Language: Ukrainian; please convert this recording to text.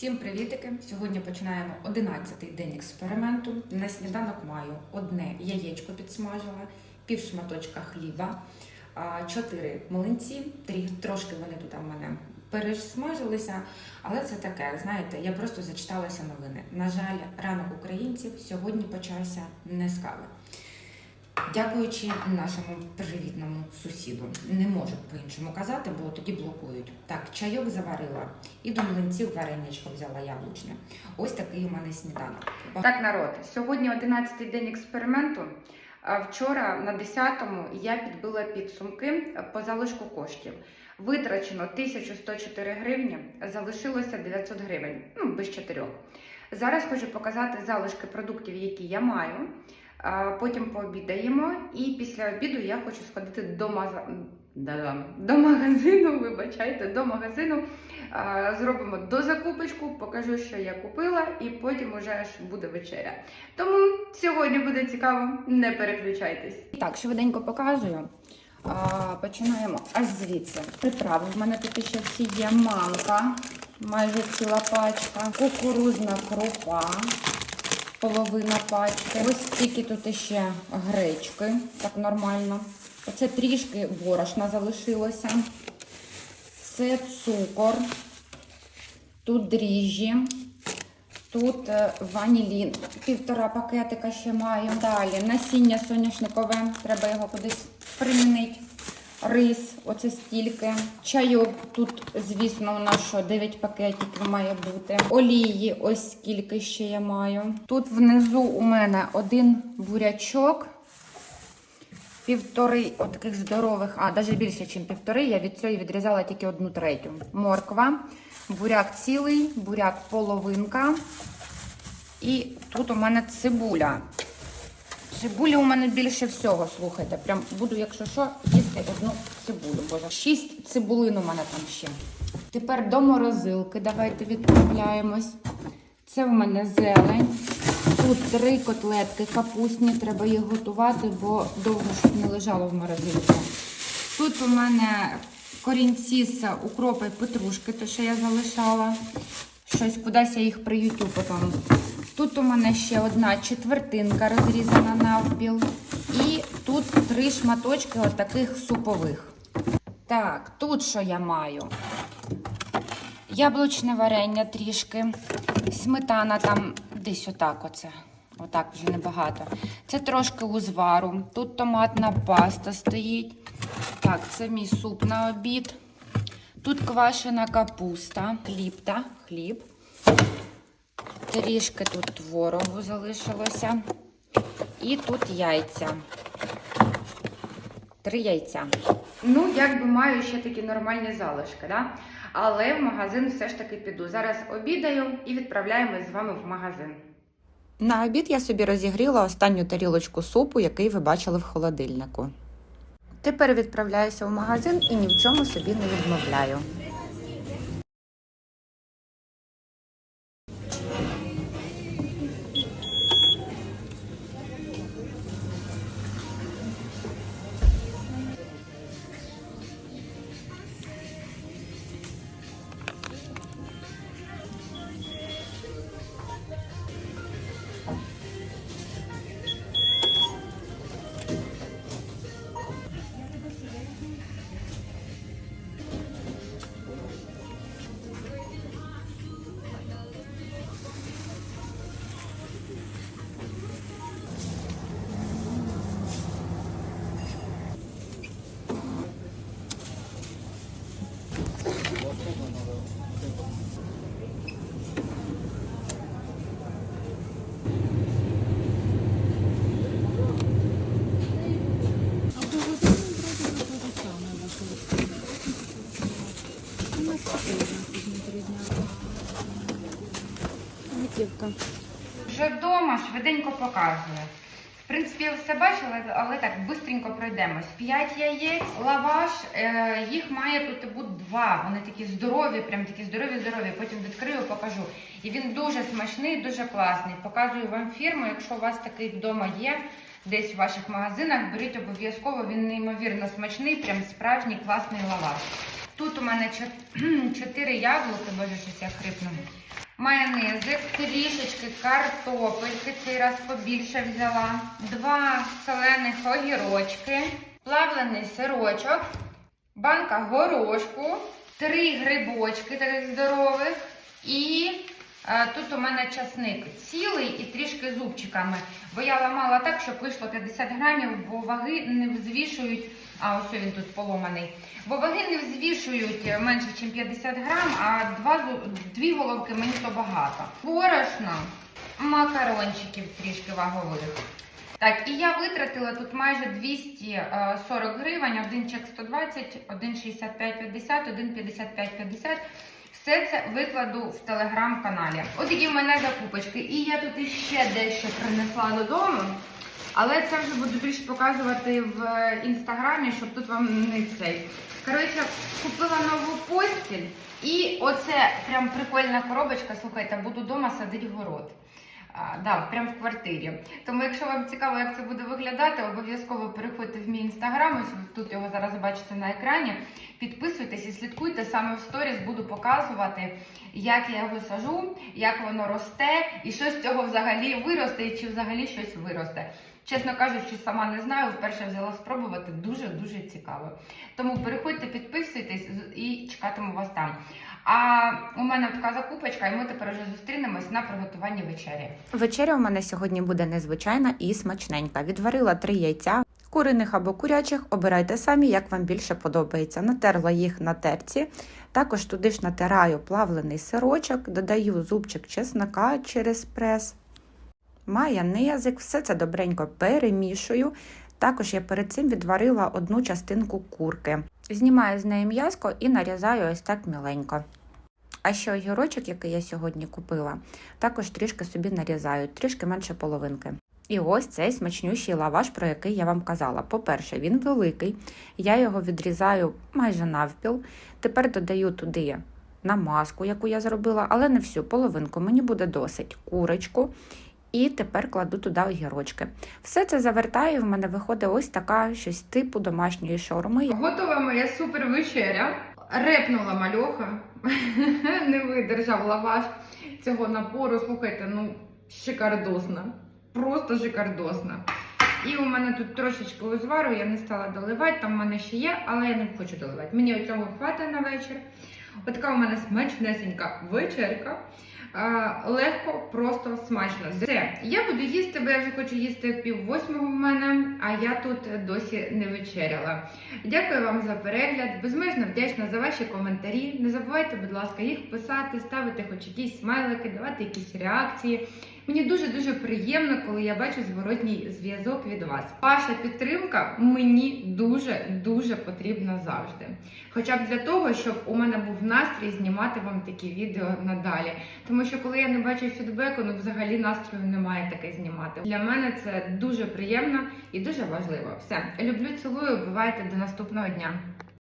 Всім привітики! Сьогодні починаємо 11-й день експерименту. На сніданок маю одне яєчко підсмажила, пів шматочка хліба, а, чотири млинці, трі- трошки вони тут у мене пересмажилися, але це таке, знаєте, я просто зачиталася новини. На жаль, ранок українців сьогодні почався не з кави. Дякуючи нашому привітному сусіду. Не можу по-іншому казати, бо тоді блокують. Так, чайок заварила і до млинців вареничко взяла яблучне. Ось такий у мене сніданок. Так, народ, сьогодні 11-й день експерименту. Вчора на 10-му я підбила підсумки по залишку коштів. Витрачено 1104 гривні, залишилося 900 гривень, ну без 4. Зараз хочу показати залишки продуктів, які я маю. Потім пообідаємо, і після обіду я хочу сходити до маза... До магазину. Вибачайте, до магазину. Зробимо дозакупочку, покажу, що я купила, і потім уже аж буде вечеря. Тому сьогодні буде цікаво, не переключайтесь. Так, швиденько показую. А, Починаємо аж звідси. Приправи. В мене тут ще всі є манка, майже ціла пачка, кукурузна крупа половина пачки. Ось стільки тут ще гречки, так нормально. Оце трішки борошна залишилося. Це цукор, тут дріжджі, тут е, ванілін, півтора пакетика ще маю. Далі насіння соняшникове, треба його кудись примінити. Рис, оце стільки. Чайок тут, звісно, у нас що 9 пакетиків має бути. Олії, ось скільки ще я маю. Тут внизу у мене один бурячок. Півтори отаких здорових, а навіть більше, ніж півтори. Я від цієї відрізала тільки одну третю. Морква, буряк цілий, буряк половинка. І тут у мене цибуля. Цибулі у мене більше всього, слухайте. Прям буду, якщо що, їсти одну цибулю. Боже, шість цибулин у мене там ще. Тепер до морозилки давайте відправляємось. Це у мене зелень. Тут три котлетки капустні, треба їх готувати, бо довго щоб не лежало в морозилці. Тут у мене корінці з укропа петрушки, то що я залишала. Щось кудись я їх приютю потім. Тут у мене ще одна четвертинка розрізана навпіл. І тут три шматочки от таких супових. Так, тут що я маю? Яблучне варення трішки, сметана там десь отак оце. Отак вже небагато. Це трошки узвару. Тут томатна паста стоїть. Так, це мій суп на обід. Тут квашена капуста, хліб та хліб. Трішки тут творогу залишилося. І тут яйця. Три яйця. Ну, якби маю ще такі нормальні залишки, да? але в магазин все ж таки піду. Зараз обідаю і відправляємось з вами в магазин. На обід я собі розігріла останню тарілочку супу, який ви бачили в холодильнику. Тепер відправляюся в магазин і ні в чому собі не відмовляю. Вже вдома швиденько показую. В принципі, я все бачила, але так швидко пройдемось. 5 яєць, лаваш, е, їх має тут бути два. Вони такі здорові, прям такі здорові-здорові. Потім відкрию, покажу. І він дуже смачний, дуже класний. Показую вам фірму. Якщо у вас такий вдома є, десь в ваших магазинах, беріть обов'язково. Він неймовірно смачний, прям справжній класний лаваш. Тут у мене чот- чотири яблуки, боже, щось я хрипну. Майонезик, трішечки картопельки, цей раз побільше взяла, два солених огірочки, плавлений сирочок, банка горошку, три грибочки таких здорових і тут у мене часник цілий і трішки зубчиками. Бо я ламала так, щоб вийшло 50 грамів, бо ваги не взвішують. А ось він тут поломаний. Бо ваги не взвішують менше, ніж 50 грам, а два, дві головки мені то багато. Борошно, макарончиків трішки вагових. Так, і я витратила тут майже 240 гривень, один чек 120, один 65,50, один 55,50. Все це викладу в телеграм-каналі. От такі в мене закупочки. І я тут іще дещо принесла додому. Але це вже буду більше показувати в е, інстаграмі, щоб тут вам не цей. Коротше, купила нову постіль, і оце прям прикольна коробочка. Слухайте, буду вдома садити город. Да, прямо в квартирі. Тому, якщо вам цікаво, як це буде виглядати, обов'язково переходьте в мій інстаграм. Ось тут його зараз бачите на екрані. Підписуйтесь і слідкуйте. Саме в сторіс буду показувати, як я його сажу, як воно росте, і що з цього взагалі виросте, і чи взагалі щось виросте. Чесно кажучи, сама не знаю, вперше взяла спробувати дуже дуже цікаво. Тому переходьте, підписуйтесь і чекатиму вас там. А у мене така закупочка, і ми тепер вже зустрінемось на приготуванні вечері. Вечеря у мене сьогодні буде незвичайна і смачненька. Відварила три яйця, куриних або курячих. Обирайте самі, як вам більше подобається. Натерла їх на терці. Також туди ж натираю плавлений сирочок, додаю зубчик чеснока через прес, майонезик, все це добренько перемішую. Також я перед цим відварила одну частинку курки. Знімаю з неї м'язко і нарізаю ось так міленько. А ще огірочок, який я сьогодні купила, також трішки собі нарізаю, трішки менше половинки. І ось цей смачнющий лаваш, про який я вам казала. По-перше, він великий, я його відрізаю майже навпіл. Тепер додаю туди намазку, яку я зробила, але не всю половинку, мені буде досить курочку. І тепер кладу туди огірочки. Все це завертаю, і в мене виходить ось така щось типу домашньої шаурми. Готова моя супер вечеря. Репнула мальоха, не видержав лаваш цього напору. Слухайте, ну шикардосна. Просто шикардосна. І у мене тут трошечки узвару, я не стала доливати, там в мене ще є, але я не хочу доливати. Мені цього хватить на вечір. Отака у мене смачнесенька вечерка. Легко, просто смачно. Все, я буду їсти, бо я вже хочу їсти пів восьмого в мене, а я тут досі не вечеряла. Дякую вам за перегляд. Безмежно вдячна за ваші коментарі. Не забувайте, будь ласка, їх писати, ставити хоч якісь смайлики, давати якісь реакції. Мені дуже дуже приємно, коли я бачу зворотній зв'язок від вас. Ваша підтримка мені дуже дуже потрібна завжди. Хоча б для того, щоб у мене був настрій знімати вам такі відео надалі. Тому що коли я не бачу фідбеку, ну взагалі настрою немає таке знімати. Для мене це дуже приємно і дуже важливо. Все, люблю, цілую. Бувайте до наступного дня.